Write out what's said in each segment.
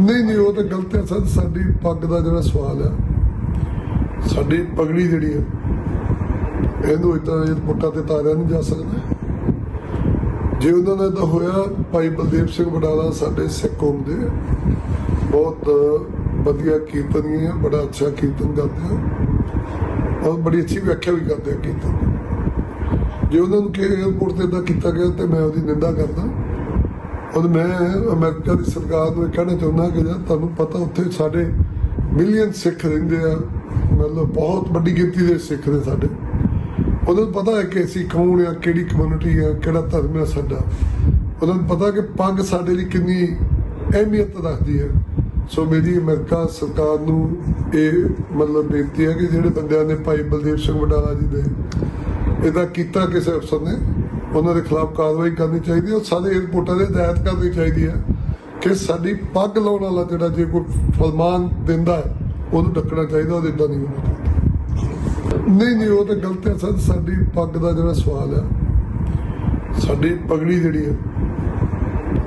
ਨਹੀਂ ਨਹੀਂ, ਉਹ ਤਾਂ ਗਲਤ ਹੈ ਸਰ, ਸਾਡੀ ਪੱਗ ਦਾ ਜਿਹੜਾ ਸਵਾਲ ਆ, ਸਾਡੀ ਪਗੜੀ ਜਿਹੜੀ ਹੈ ਇਹਨੂੰ ਇਦਾਂ ਇਹ ਪੁੱਟਾਂ ਤੇ ਤਾਰਿਆ ਨਹੀਂ ਜਾ ਸਕਦਾ ਜੇ ਉਹਨਾਂ ਦਾ ਤਾਂ ਹੋਇਆ, ਭਾਈ ਬਲਦੇਵ ਸਿੰਘ ਵਡਾਲਾ ਸਾਡੇ ਸਿੱਖ ਕੌਮ ਦੇ, ਬਹੁਤ ਵਧੀਆ ਕੀਰਤਨੀਏ ਹੈ ਬੜਾ ਅੱਛਾ ਕੀਰਤਨ ਕਰਦੇ ਆ। ਔਰ ਬੜੀ ਅੱਛੀ ਵਿਆਖਿਆ ਵੀ ਕਰਦੇ ਆ ਕੀਰਤਨ। ਦੀ। ਜੇ ਉਹਨਾਂ ਨੂੰ ਕਿ 에어ਪੋਰਟ ਤੇ ਇਦਾਂ ਕੀਤਾ ਗਿਆ, ਤੇ ਮੈਂ ਉਹਦੀ ਨਿੰਦਾ ਕਰਦਾ। ਔਰ ਮੈਂ ਅਮਰੀਕਾ ਦੀ ਸਰਕਾਰ ਨੂੰ ਇਹ ਕਹਿਣਾ ਚਾਹੁੰਦਾ ਕਿ ਜਦ ਤੁਹਾਨੂੰ ਪਤਾ ਉੱਥੇ ਸਾਡੇ ਮਿਲੀਅਨ ਸਿੱਖ ਰਹਿੰਦੇ ਆ, ਮਤਲਬ ਬਹੁਤ ਵੱਡੀ ਗਿਣਤੀ ਦੇ ਸਿੱਖ ਨੇ ਸਾਡੇ। ਉਹਨਾਂ ਨੂੰ ਪਤਾ ਹੈ ਕਿ ਅਸੀਂ ਕੌਣ ਆ, ਕਿਹੜੀ ਕਮਿਊਨਿਟੀ ਆ, ਕਿਹੜਾ ਧਰਮ ਆ ਸਾਡਾ। ਉਹਨਾਂ ਨੂੰ ਪਤਾ ਕਿ ਪੱਗ ਸਾਡੇ ਲਈ ਕਿੰਨੀ ਅਹਿਮੀਅਤ ਰੱਖਦੀ ਹੈ। ਸੋ ਮੇਰੀ ਅਮਰੀਕਾ ਸਰਕਾਰ ਨੂੰ ਇਹ ਮਤਲਬ ਬੇਨਤੀ ਹੈ ਕਿ ਜਿਹੜੇ ਬੰਦਿਆਂ ਨੇ ਭਾਈ ਬਲਦੇਵ ਸਿੰਘ ਵਡਾਲਾ ਜੀ ਦੇ ਇਹਦਾ ਕੀਤਾ ਕਿਸੇ ਅਫਸਰ ਨੇ ਉਹਨਾਂ ਦੇ ਖਿਲਾਫ ਕਾਰਵਾਈ ਕਰਨੀ ਚਾਹੀਦੀ ਹੈ ਔਰ ਸਾਰੇ 에어ਪੋਰਟਾਂ ਦੇ ਹਦਾਇਤ ਕਰਨੀ ਚਾਹੀਦੀ ਹੈ ਕਿ ਸਾਡੀ ਪੱਗ ਲਾਉਣ ਵਾਲਾ ਜਿਹੜਾ ਜੇ ਕੋਈ ਫਰਮਾਨ ਦਿੰਦਾ ਹੈ, ਉਹਨੂੰ ਡੱਕਣਾ ਚਾਹੀਦਾ, ਉਹਦੇ ਇਦਾਂ ਨਹੀਂ ਹੋਣਾ ਨਹੀਂ ਨਹੀਂ, ਉਹ ਤਾਂ ਗਲਤ ਹੈ ਸਰ, ਸਾਡੀ ਪੱਗ ਦਾ ਜਿਹੜਾ ਸਵਾਲ ਆ ਸਾਡੀ ਪਗੜੀ ਜਿਹੜੀ ਹੈ,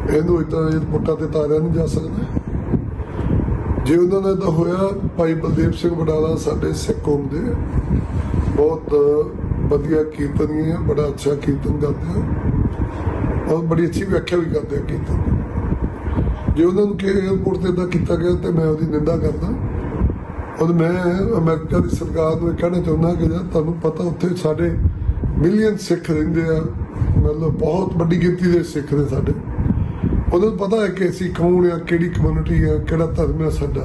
ਇਹਨੂੰ ਇਦਾਂ ਇਹ ਤੇ ਤਾਰਿਆ ਨਹੀਂ ਜਾ ਸਕਦਾ। ਜੇ ਉਹਨਾਂ ਦਾ ਤਾਂ ਹੋਇਆ, ਭਾਈ ਬਲਦੇਵ ਸਿੰਘ ਵਡਾਲਾ ਸਾਡੇ ਸਿੱਖ ਕੌਮ ਦੇ, ਬਹੁਤ ਵਧੀਆ ਕੀਰਤਨੀਏ ਹੈ ਬੜਾ ਅੱਛਾ ਕੀਰਤਨ ਕਰਦੇ ਆ। ਔਰ ਬੜੀ ਅੱਛੀ ਵਿਆਖਿਆ ਵੀ ਕਰਦੇ ਆ ਕੀਰਤਨ। ਦੀ। ਜੇ ਉਹਨਾਂ ਨੂੰ ਕਿ 에어ਪੋਰਟ ਤੇ ਇਦਾਂ ਕੀਤਾ ਗਿਆ ਤੇ ਮੈਂ ਉਹਦੀ ਨਿੰਦਾ ਕਰਦਾ। ਔਰ ਮੈਂ ਅਮਰੀਕਾ ਦੀ ਸਰਕਾਰ ਨੂੰ ਇਹ ਕਹਿਣਾ ਚਾਹੁੰਦਾ ਕਿ ਜਦ ਤੁਹਾਨੂੰ ਪਤਾ ਉੱਥੇ ਸਾਡੇ ਮਿਲੀਅਨ ਸਿੱਖ ਰਹਿੰਦੇ ਆ, ਮਤਲਬ ਬਹੁਤ ਵੱਡੀ ਗਿਣਤੀ ਦੇ ਸਿੱਖ ਨੇ ਸਾਡੇ। ਉਹਨਾਂ ਨੂੰ ਪਤਾ ਹੈ ਕਿ ਅਸੀਂ ਕੌਣ ਆ, ਕਿਹੜੀ ਕਮਿਊਨਿਟੀ ਆ, ਕਿਹੜਾ ਧਰਮ ਆ ਸਾਡਾ।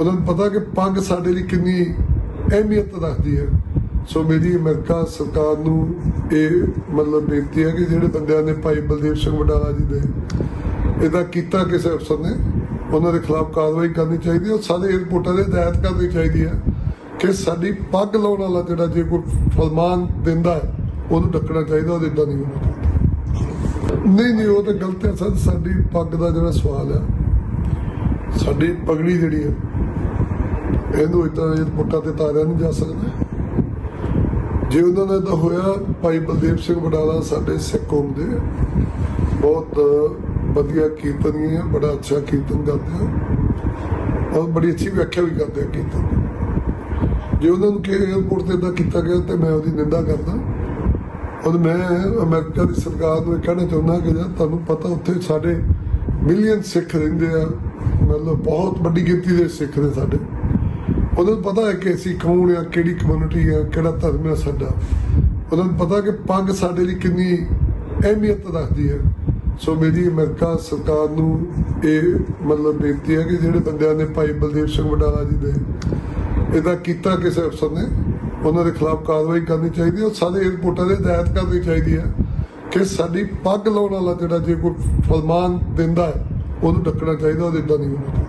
ਉਹਨਾਂ ਨੂੰ ਪਤਾ ਕਿ ਪੱਗ ਸਾਡੇ ਲਈ ਕਿੰਨੀ ਅਹਿਮੀਅਤ ਰੱਖਦੀ ਹੈ। ਸੋ ਮੇਰੀ ਅਮਰੀਕਾ ਸਰਕਾਰ ਨੂੰ ਇਹ ਮਤਲਬ ਬੇਨਤੀ ਹੈ ਕਿ ਜਿਹੜੇ ਬੰਦਿਆਂ ਨੇ ਭਾਈ ਬਲਦੇਵ ਸਿੰਘ ਵਡਾਲਾ ਜੀ ਦੇ ਇਹਦਾ ਕੀਤਾ ਕਿਸੇ ਅਫਸਰ ਨੇ, ਉਹਨਾਂ ਦੇ ਖਿਲਾਫ ਕਾਰਵਾਈ ਕਰਨੀ ਚਾਹੀਦੀ ਹੈ ਔਰ ਸਾਰੇ 에어ਪੋਰਟਾਂ ਦੇ ਹਦਾਇਤ ਕਰਨੀ ਚਾਹੀਦੀ ਹੈ ਕਿ ਸਾਡੀ ਪੱਗ ਲਾਉਣ ਵਾਲਾ ਜਿਹੜਾ ਜੇ ਕੋਈ ਫਰਮਾਨ ਦਿੰਦਾ ਹੈ, ਉਹਨੂੰ ਡੱਕਣਾ ਚਾਹੀਦਾ ਉਹਦੇ ਇਦਾਂ ਨਹੀਂ ਹੋਣਾ ਚਾਹੀਦਾ। ਨਹੀਂ ਨਹੀਂ, ਉਹ ਤਾਂ ਗਲਤ ਹੈ ਸਰ, ਸਾਡੀ ਪੱਗ ਦਾ ਜਿਹੜਾ ਸਵਾਲ ਆ ਸਾਡੀ ਪਗੜੀ ਜਿਹੜੀ ਹੈ, ਇਹਨੂੰ ਇਦਾਂ ਇਹ ਤੇ ਤਾਰਿਆ ਨਹੀਂ ਜਾ ਸਕਦਾ। ਜੇ ਉਹਨਾਂ ਦਾ ਤਾਂ ਹੋਇਆ, ਭਾਈ ਬਲਦੇਵ ਸਿੰਘ ਵਡਾਲਾ ਸਾਡੇ ਸਿੱਖ ਕੌਮ ਦੇ। ਬਹੁਤ ਵਧੀਆ ਕੀਰਤਨੀਏ ਹੈ ਬੜਾ ਅੱਛਾ ਕੀਰਤਨ ਕਰਦੇ ਆ। ਔਰ ਬੜੀ ਅੱਛੀ ਵਿਆਖਿਆ ਵੀ ਕਰਦੇ ਆ ਕੀਰਤਨ ਦੀ। ਜੇ ਉਹਨਾਂ ਨੂੰ ਕਿ 에어ਪੋਰਟ ਤੇ ਇਦਾਂ ਕੀਤਾ ਗਿਆ ਤੇ ਮੈਂ ਉਹਦੀ ਨਿੰਦਾ ਕਰਦਾ। ਔਰ ਮੈਂ ਅਮਰੀਕਾ ਦੀ ਸਰਕਾਰ ਨੂੰ ਇਹ ਕਹਿਣਾ ਚਾਹੁੰਦਾ ਕਿ ਜਦ ਤੁਹਾਨੂੰ ਪਤਾ ਉੱਥੇ ਸਾਡੇ ਮਿਲੀਅਨ ਸਿੱਖ ਰਹਿੰਦੇ ਆ, ਮਤਲਬ ਬਹੁਤ ਵੱਡੀ ਗਿਣਤੀ ਦੇ ਸਿੱਖ ਨੇ ਸਾਡੇ। ਉਹਨਾਂ ਨੂੰ ਪਤਾ ਹੈ ਕਿ ਅਸੀਂ ਕੌਣ ਆ, ਕਿਹੜੀ ਕਮਿਊਨਿਟੀ ਆ, ਕਿਹੜਾ ਧਰਮ ਆ ਸਾਡਾ। ਉਹਨਾਂ ਨੂੰ ਪਤਾ ਕਿ ਪੱਗ ਸਾਡੇ ਲਈ ਕਿੰਨੀ ਅਹਿਮੀਅਤ ਰੱਖਦੀ ਹੈ। ਸੋ ਮੇਰੀ ਅਮਰੀਕਾ ਸਰਕਾਰ ਨੂੰ ਇਹ ਮਤਲਬ ਬੇਨਤੀ ਹੈ ਕਿ ਜਿਹੜੇ ਬੰਦਿਆਂ ਨੇ ਭਾਈ ਬਲਦੇਵ ਸਿੰਘ ਵਡਾਲਾ ਜੀ ਦੇ ਇਹਦਾ ਕੀਤਾ ਕਿਸੇ ਅਫਸਰ ਨੇ, ਉਹਨਾਂ ਦੇ ਖਿਲਾਫ ਕਾਰਵਾਈ ਕਰਨੀ ਚਾਹੀਦੀ ਹੈ। ਔਰ ਸਾਰੇ 에어ਪੋਰਟਾਂ ਦੇ ਹਦਾਇਤ ਕਰਨੀ ਚਾਹੀਦੀ ਹੈ ਕਿ ਸਾਡੀ ਪੱਗ ਲਾਉਣ ਵਾਲਾ ਜਿਹੜਾ ਜੇ ਕੋਈ ਫਰਮਾਨ ਦਿੰਦਾ ਹੈ, ਉਹਨੂੰ ਡੱਕਣਾ ਚਾਹੀਦਾ, ਉਹਦੇ ਇਦਾਂ ਨਹੀਂ ਹੋਣਾ ਚਾਹੀਦਾ।